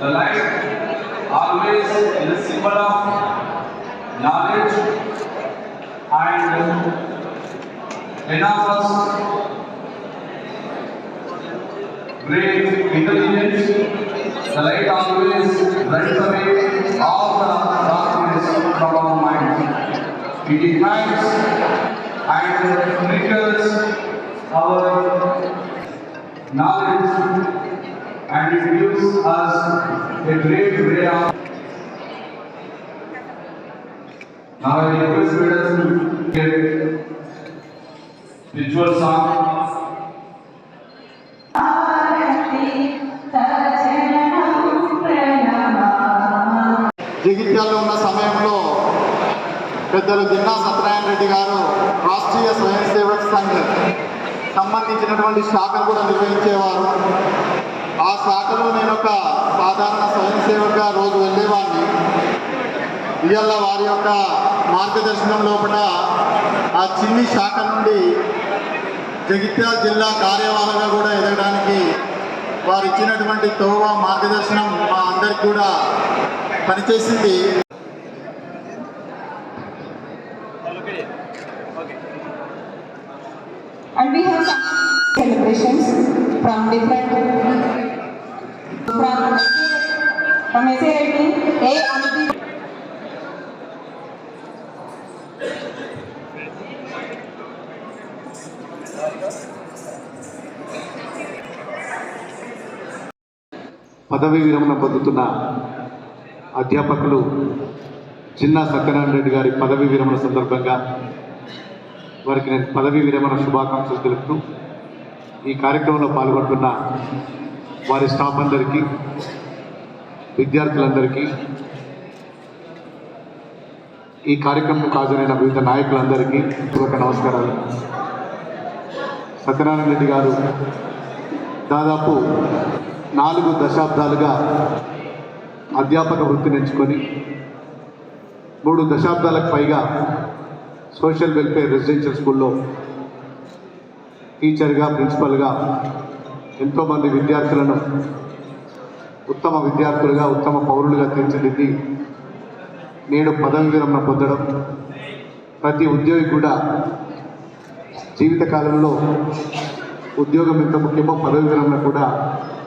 The light always is a symbol of knowledge and enormous great intelligence. The light always brings away all the darkness from our mind. It ignites and triggers our knowledge and it gives us a great way of. Now I request leaders to get spiritual song. జగిత్యాల్లో ఉన్న సమయంలో పెద్దలు జిన్నా సత్యనారాయణ రెడ్డి గారు రాష్ట్రీయ స్వయం సేవక్ సంఘ్ సంబంధించినటువంటి శాఖను కూడా నిర్వహించేవారు ఆ శాఖలో నేను ఒక సాధారణ స్వయంసేవగా రోజు వెళ్ళేవాడిని. ఇవాళ వారి యొక్క మార్గదర్శనం లోపల ఆ చిన్ని శాఖ నుండి జగిత్యాల జిల్లా కార్యవాహగా కూడా ఎదగడానికి వారు ఇచ్చినటువంటి తోవ మార్గదర్శనం మా అందరికి కూడా పనిచేసింది. And we have some celebrations from different from SAIT, A పదవి విరమణ పొందుతున్న అధ్యాపకులు చిన్న సత్యనారాయణ రెడ్డి గారి పదవి విరమణ సందర్భంగా వారికి నేను పదవి విరమణ శుభాకాంక్షలు తెలుపుతూ ఈ కార్యక్రమంలో పాల్గొంటున్న వారి స్టాఫ్ అందరికీ విద్యార్థులందరికీ ఈ కార్యక్రమం హాజరైన వివిధ నాయకులందరికీ పూర్వక నమస్కారాలు. సత్యనారాయణ రెడ్డి గారు దాదాపు నాలుగు దశాబ్దాలుగా అధ్యాపక వృత్తిని ఎంచుకొని మూడు దశాబ్దాలకు పైగా సోషల్ వెల్ఫేర్ రెసిడెన్షియల్ స్కూల్లో టీచర్గా ప్రిన్సిపల్గా ఎంతోమంది విద్యార్థులను ఉత్తమ విద్యార్థులుగా ఉత్తమ పౌరులుగా తీర్చిదిద్ది నేడు పదవి విరమణ పొందడం ప్రతి ఉద్యోగి కూడా జీవితకాలంలో ఉద్యోగం ఎంత ముఖ్యమో పదవి విరమణ కూడా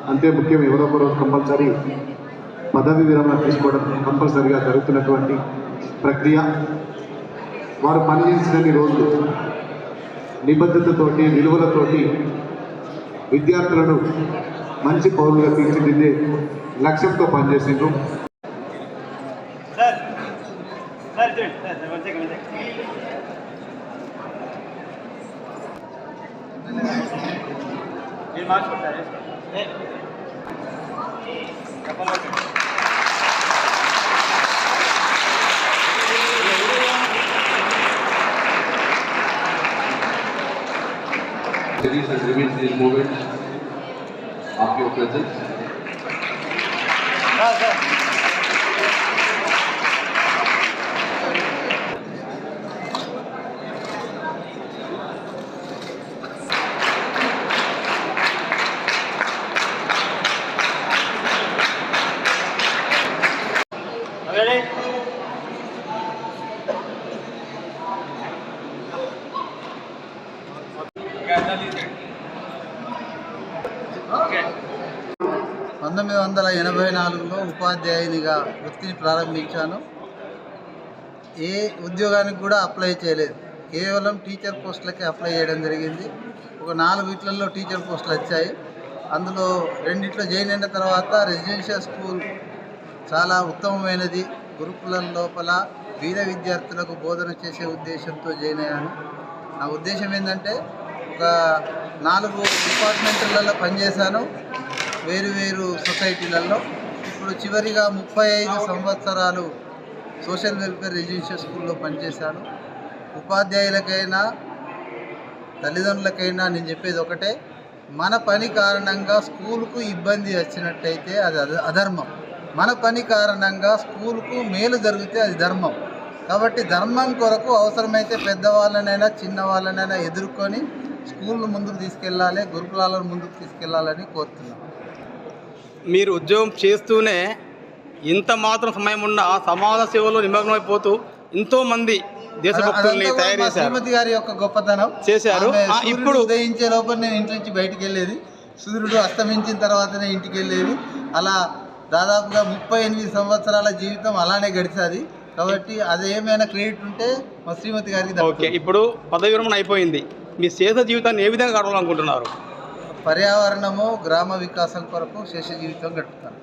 అంతే ముఖ్యం. ఎవరో ఒకరు కంపల్సరీ పదవి విరమణ తీసుకోవడం కంపల్సరీగా జరుగుతున్నటువంటి ప్రక్రియ. వారు పనిచేసినన్ని రోజులు నిబద్ధతతోటి విలువలతోటి విద్యార్థులను మంచి పౌరులుగా తీర్చిదిద్దే లక్ష్యంతో పనిచేసిండ్రు. మీరు మార్చుకుంటారు చెప్పాలి Ladies and remains this moment of your presence. Sir పంతొమ్మిది వందల ఎనభై నాలుగులో ఉపాధ్యాయునిగా వృత్తిని ప్రారంభించాను. ఏ ఉద్యోగానికి కూడా అప్లై చేయలేదు. కేవలం టీచర్ పోస్టులకే అప్లై చేయడం జరిగింది. ఒక నాలుగు ఇట్లల్లో టీచర్ పోస్టులు వచ్చాయి. అందులో రెండిట్లో జాయిన్ అయిన తర్వాత రెసిడెన్షియల్ స్కూల్ చాలా ఉత్తమమైనది. గురుకులం లోపల వీర విద్యార్థులకు బోధన చేసే ఉద్దేశంతో జాయిన్ అయ్యాను. నా ఉద్దేశం ఏంటంటే ఒక నాలుగు డిపార్ట్మెంట్లలో పనిచేశాను. వేరు వేరు సొసైటీలలో ఇప్పుడు చివరిగా ముప్పై ఐదు సంవత్సరాలు సోషల్ వెల్ఫేర్ రెసిడెన్షియల్ స్కూల్లో పనిచేశాను. ఉపాధ్యాయులకైనా తల్లిదండ్రులకైనా నేను చెప్పేది ఒకటే మన పని కారణంగా స్కూల్కు ఇబ్బంది వచ్చినట్టయితే అది అధర్మం. మన పని కారణంగా స్కూల్కు మేలు జరిగితే అది ధర్మం. కాబట్టి ధర్మం కొరకు అవసరమైతే పెద్దవాళ్ళనైనా చిన్నవాళ్ళనైనా ఎదుర్కొని స్కూల్ను ముందుకు తీసుకెళ్ళాలి గురుకులాలను ముందుకు తీసుకెళ్ళాలని కోరుతున్నాను మీరు ఉద్యోగం చేస్తూనే ఇంత మాత్రం సమయం ఉన్న సమాజ సేవలో నిమగ్నమైపోతూ ఎంతో మంది దేశభక్తుల్ని తయారు చేశారు. శ్రీమతి గారి యొక్క గొప్పతనం. చేశారు. ఇప్పుడు- ఉదయించే లోపల నేను ఇంటి నుంచి బయటికి వెళ్ళేది సూర్యుడు అస్తమించిన తర్వాతనే ఇంటికి వెళ్ళేది అలా దాదాపుగా ముప్పై ఎనిమిది సంవత్సరాల జీవితం అలానే గడిచేది. కాబట్టి అది ఏమైనా క్రెడిట్ ఉంటే మా శ్రీమతి గారికి ఓకే. ఇప్పుడు పదవి విరమణ అయిపోయింది. మీ శేష జీవితాన్ని ఏ విధంగా గడవాలనుకుంటున్నారు పర్యావరణము గ్రామ వికాసం కొరకు శేష జీవితం గడుపుతారు.